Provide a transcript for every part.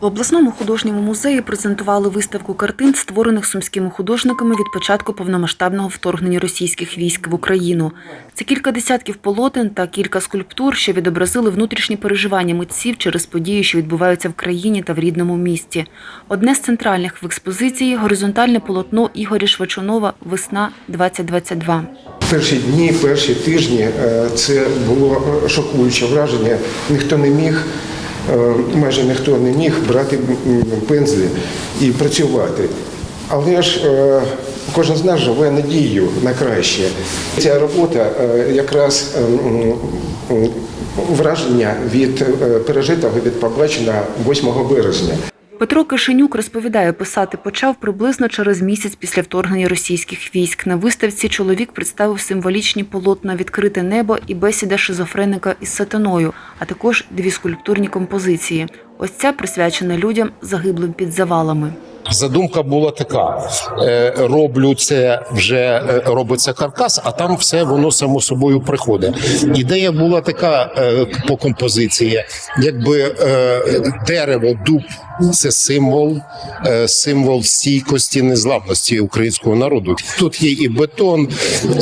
В обласному художньому музеї презентували виставку картин, створених сумськими художниками від початку повномасштабного вторгнення російських військ в Україну. Це кілька десятків полотен та кілька скульптур, що відобразили внутрішні переживання митців через події, що відбуваються в країні та в рідному місті. Одне з центральних в експозиції горизонтальне полотно Ігоря Швачунова Весна 2022 Перші дні, перші тижні е, це було шокуюче враження. Ніхто не міг, майже ніхто не міг брати пензлі і працювати. Але ж е, кожен з нас живе надією на краще. Ця робота е, якраз е, м, м, враження від е, пережитого від побаченого 8 березня. Петро Кишенюк розповідає, писати почав приблизно через місяць після вторгнення російських військ. На виставці чоловік представив символічні полотна Відкрите небо і бесіда шизофреника із сатаною, а також дві скульптурні композиції. Ось ця присвячена людям загиблим під завалами. Задумка була така: е, роблю це вже е, робиться каркас, а там все воно само собою приходить. Ідея була така е, по композиції, якби дерево, дуб це символ, символ стійкості, незламності українського народу. Тут є і бетон,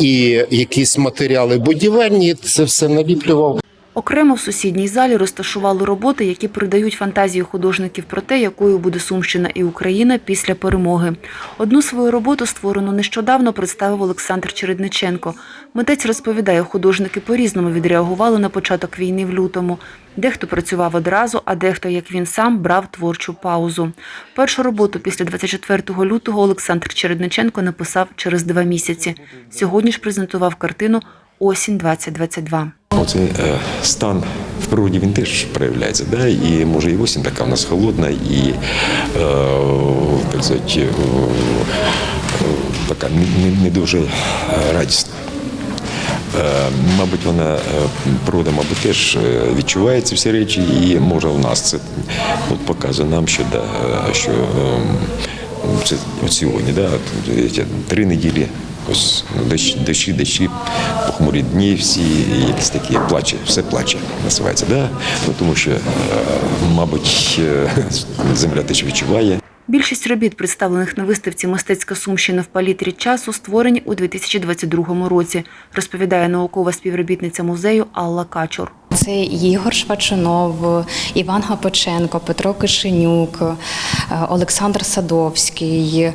і якісь матеріали будівельні. Це все наліплював. Окремо в сусідній залі розташували роботи, які передають фантазію художників про те, якою буде Сумщина і Україна після перемоги. Одну свою роботу, створену нещодавно, представив Олександр Чередниченко. Митець розповідає, художники по-різному відреагували на початок війни в лютому. Дехто працював одразу, а дехто, як він сам, брав творчу паузу. Першу роботу після 24 лютого Олександр Чередниченко написав через два місяці. Сьогодні ж презентував картину Осінь 2022 Оцей е, стан в природі він теж проявляється. Да? І може і осінь така в нас холодна, і е, так сказати, е, е, така не, не, дуже е, радісна. Е, Мабуть, вона е, природа, мабуть, теж е, відчуває ці всі речі, і може в нас це от показує нам, що да, е, що ем, це сьогодні, да, три неділі. Ось дощі, дощі, дощі, похмурі дні, всі якісь такі плаче, все плаче, називається. Да? Ну, тому що, е, мабуть, е, земля теж відчуває. Більшість робіт, представлених на виставці Мистецька Сумщина в палітрі часу, створені у 2022 році, розповідає наукова співробітниця музею Алла Качур. Це Ігор Швачунов, Іван Гапоченко, Петро Кишенюк, е, Олександр Садовський.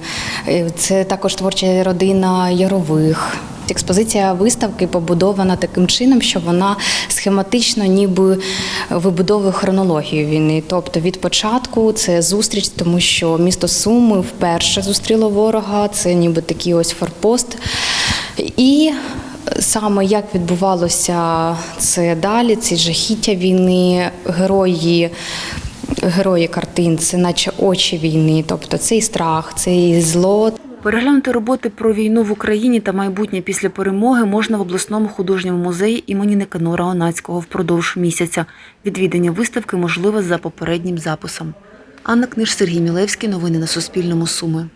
Е, Це також творча родина Ярових. Експозиція виставки побудована таким чином, що вона схематично ніби вибудовує хронологію війни. Тобто від початку це зустріч, тому що місто Суми вперше зустріло ворога, це ніби такий ось форпост. І Саме як відбувалося це далі, ці жахіття війни, герої, герої картин, це наче очі війни, тобто цей страх, цей зло. Переглянути роботи про війну в Україні та майбутнє після перемоги можна в обласному художньому музеї імені Никанора Онацького впродовж місяця. Відвідання виставки можливе за попереднім записом. Анна Книж, Сергій Мілевський. Новини на Суспільному. Суми.